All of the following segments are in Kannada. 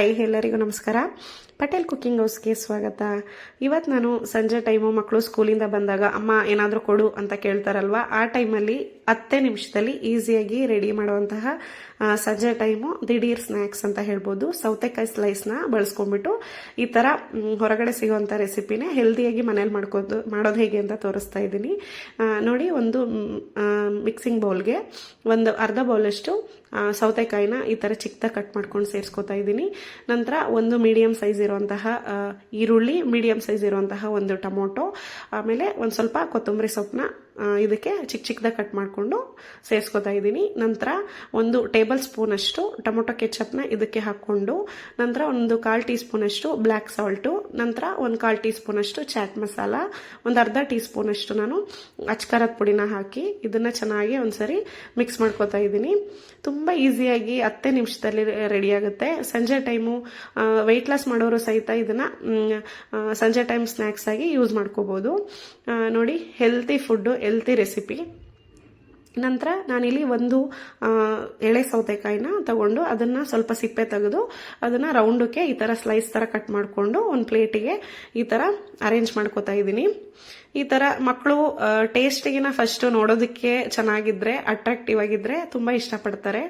ಹಾಯ್, ಎಲ್ಲರಿಗೂ ನಮಸ್ಕಾರ. ಪಟೇಲ್ ಕುಕ್ಕಿಂಗ್ ಹೌಸ್ಗೆ ಸ್ವಾಗತ. ಇವತ್ತು ನಾನು ಸಂಜೆ ಟೈಮು ಮಕ್ಕಳು ಸ್ಕೂಲಿಂದ ಬಂದಾಗ, ಅಮ್ಮ, ಏನಾದರೂ ಕೊಡು ಅಂತ ಕೇಳ್ತಾರಲ್ವ? ಆ ಟೈಮಲ್ಲಿ ಹತ್ತೇ ನಿಮಿಷದಲ್ಲಿ ಈಸಿಯಾಗಿ ರೆಡಿ ಮಾಡುವಂತಹ ಸಂಜೆ ಟೈಮು ದಿಢೀರ್ ಸ್ನ್ಯಾಕ್ಸ್ ಅಂತ ಹೇಳ್ಬೋದು. ಸೌತೆಕಾಯಿ ಸ್ಲೈಸ್ನ ಬಳಸ್ಕೊಂಡ್ಬಿಟ್ಟು ಈ ಥರ ಹೊರಗಡೆ ಸಿಗೋವಂಥ ರೆಸಿಪಿನೇ ಹೆಲ್ದಿಯಾಗಿ ಮನೇಲಿ ಮಾಡ್ಕೋದು, ಮಾಡೋದು ಹೇಗೆ ಅಂತ ತೋರಿಸ್ತಾ ಇದ್ದೀನಿ. ನೋಡಿ ಒಂದು ಮಿಕ್ಸಿಂಗ್ ಬೌಲ್ಗೆ ಒಂದು ಅರ್ಧ ಬೌಲಷ್ಟು ಸೌತೆಕಾಯಿನ ಈ ಥರ ಚಿಕ್ಕದಾಗಿ ಕಟ್ ಮಾಡ್ಕೊಂಡು ಸೇರಿಸ್ಕೊತಾ ಇದ್ದೀನಿ. ನಂತರ ಒಂದು ಮೀಡಿಯಮ್ ಸೈಜ್ ಇರುವಂತಹ ಈರುಳ್ಳಿ ಮೀಡಿಯಮ್ ಸೈಜ್ ಇರುವಂತಹ ಒಂದು ಟೊಮೊಟೊ, ಆಮೇಲೆ ಒಂದು ಸ್ವಲ್ಪ ಕೊತ್ತಂಬರಿ ಸೊಪ್ಪನ್ನ ಇದಕ್ಕೆ ಚಿಕ್ಕ ಚಿಕ್ಕದಾಗಿ ಕಟ್ ಮಾಡಿಕೊಂಡು ಸೇರಿಸ್ಕೊತಾ ಇದ್ದೀನಿ. ನಂತರ ಒಂದು ಟೇಬಲ್ ಸ್ಪೂನಷ್ಟು ಟೊಮೊಟೊ ಕೆಚಪ್ನ ಇದಕ್ಕೆ ಹಾಕ್ಕೊಂಡು, ನಂತರ ಒಂದು ಕಾಲು ಟೀ ಸ್ಪೂನಷ್ಟು ಬ್ಲ್ಯಾಕ್ ಸಾಲ್ಟು, ನಂತರ ಒಂದು ಕಾಲು ಟೀ ಸ್ಪೂನಷ್ಟು ಚಾಟ್ ಮಸಾಲ, ಒಂದು ಅರ್ಧ ಟೀ ಸ್ಪೂನಷ್ಟು ನಾನು ಅಚ್ಕಾರದ ಪುಡಿನ ಹಾಕಿ ಇದನ್ನು ಚೆನ್ನಾಗಿ ಒಂದ್ಸರಿ ಮಿಕ್ಸ್ ಮಾಡ್ಕೊತಾ ಇದ್ದೀನಿ. ತುಂಬ ಈಸಿಯಾಗಿ ಹತ್ತೇ ನಿಮಿಷದಲ್ಲಿ ರೆಡಿ ಆಗುತ್ತೆ. ಸಂಜೆ ಟೈಮು ವೆಯ್ಟ್ ಲಾಸ್ ಮಾಡೋರು ಸಹಿತ ಇದನ್ನು ಸಂಜೆ ಟೈಮ್ ಸ್ನ್ಯಾಕ್ಸ್ ಆಗಿ ಯೂಸ್ ಮಾಡ್ಕೋಬೋದು. ನೋಡಿ ಹೆಲ್ತಿ ಫುಡ್ಡು ಹೆಲ್ತಿ ರೆಸಿಪಿ ನಂತರ ನಾನಿಲ್ಲಿ ಒಂದು ಎಳೆ ಸೌತೆಕಾಯಿನ ತಗೊಂಡು ಅದನ್ನು ಸ್ವಲ್ಪ ಸಿಪ್ಪೆ ತೆಗೆದು ಅದನ್ನು ರೌಂಡಕ್ಕೆ ಈ ಥರ ಸ್ಲೈಸ್ ಥರ ಕಟ್ ಮಾಡಿಕೊಂಡು ಒಂದು ಪ್ಲೇಟಿಗೆ ಈ ಥರ ಅರೇಂಜ್ ಮಾಡ್ಕೋತಾ ಇದ್ದೀನಿ. ಈ ಥರ ಮಕ್ಕಳು ಟೇಸ್ಟಿಗಿನ ಫಸ್ಟು ನೋಡೋದಕ್ಕೆ ಚೆನ್ನಾಗಿದ್ರೆ ಅಟ್ರಾಕ್ಟಿವ್ ಆಗಿದ್ರೆ ತುಂಬ ಇಷ್ಟಪಡ್ತಾರೆ.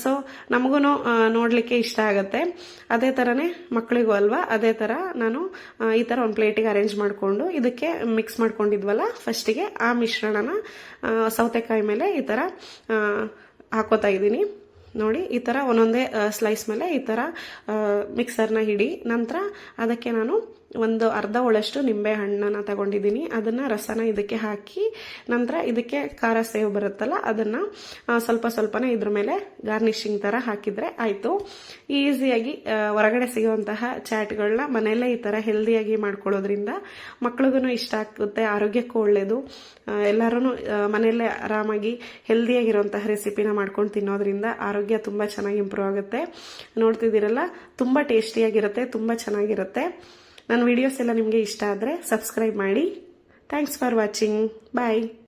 ಸೊ ನಮಗೂ ನೋಡಲಿಕ್ಕೆ ಇಷ್ಟ ಆಗುತ್ತೆ. ಅದೇ ತರನೇ ಮಕ್ಕಳಿಗೂ ಅಲ್ವಾ? ಅದೇ ಥರ ನಾನು ಈ ಥರ ಒಂದು ಪ್ಲೇಟಿಗೆ ಅರೇಂಜ್ ಮಾಡಿಕೊಂಡು ಇದಕ್ಕೆ ಮಿಕ್ಸ್ ಮಾಡ್ಕೊಂಡಿದ್ವಲ್ಲ ಫಸ್ಟಿಗೆ ಆ ಮಿಶ್ರಣನ ಸೌತೆಕಾಯಿ ಮೇಲೆ ಈ ಆ, ಹಾಕೋತಾ ಇದ್ದೀನಿ. ನೋಡಿ ಈ ಥರ ಒಂದೊಂದೇ ಸ್ಲೈಸ್ ಮೇಲೆ ಈ ಥರ ಮಿಕ್ಸರ್ನ ಹಿಡಿ ನಂತರ ಅದಕ್ಕೆ ನಾನು ಒಂದು ಅರ್ಧ ಒಳಷ್ಟು ನಿಂಬೆ ಹಣ್ಣನ್ನು ತಗೊಂಡಿದ್ದೀನಿ. ಅದನ್ನು ರಸನ ಇದಕ್ಕೆ ಹಾಕಿ ನಂತರ ಇದಕ್ಕೆ ಖಾರ ಸೇವ್ ಬರುತ್ತಲ್ಲ, ಅದನ್ನು ಸ್ವಲ್ಪ ಸ್ವಲ್ಪನೇ ಇದ್ರ ಮೇಲೆ ಗಾರ್ನಿಷಿಂಗ್ ಥರ ಹಾಕಿದರೆ ಆಯಿತು. ಈಸಿಯಾಗಿ ಹೊರಗಡೆ ಸಿಗುವಂತಹ ಚಾಟ್ಗಳನ್ನ ಮನೆಯಲ್ಲೇ ಈ ಥರ ಹೆಲ್ದಿಯಾಗಿ ಮಾಡ್ಕೊಳ್ಳೋದ್ರಿಂದ ಮಕ್ಳಿಗೂ ಇಷ್ಟ ಆಗುತ್ತೆ ಆರೋಗ್ಯಕ್ಕೂ ಒಳ್ಳೆಯದು ಎಲ್ಲರೂ ಮನೆಯಲ್ಲೇ ಆರಾಮಾಗಿ ಹೆಲ್ದಿಯಾಗಿರುವಂತಹ ರೆಸಿಪಿನ ಮಾಡ್ಕೊಂಡು ತಿನ್ನೋದ್ರಿಂದ ಆರೋಗ್ಯ ತುಂಬ ಚೆನ್ನಾಗಿ ಇಂಪ್ರೂವ್ ಆಗುತ್ತೆ. ನೋಡ್ತಿದ್ದೀರಲ್ಲ, ತುಂಬ ಟೇಸ್ಟಿಯಾಗಿರುತ್ತೆ, ತುಂಬ ಚೆನ್ನಾಗಿರುತ್ತೆ. ನನ್ನ ವಿಡಿಯೋಸ್ ಎಲ್ಲ ನಿಮಗೆ ಇಷ್ಟ ಆದರೆ ಸಬ್ಸ್ಕ್ರೈಬ್ ಮಾಡಿ. Thanks for watching bye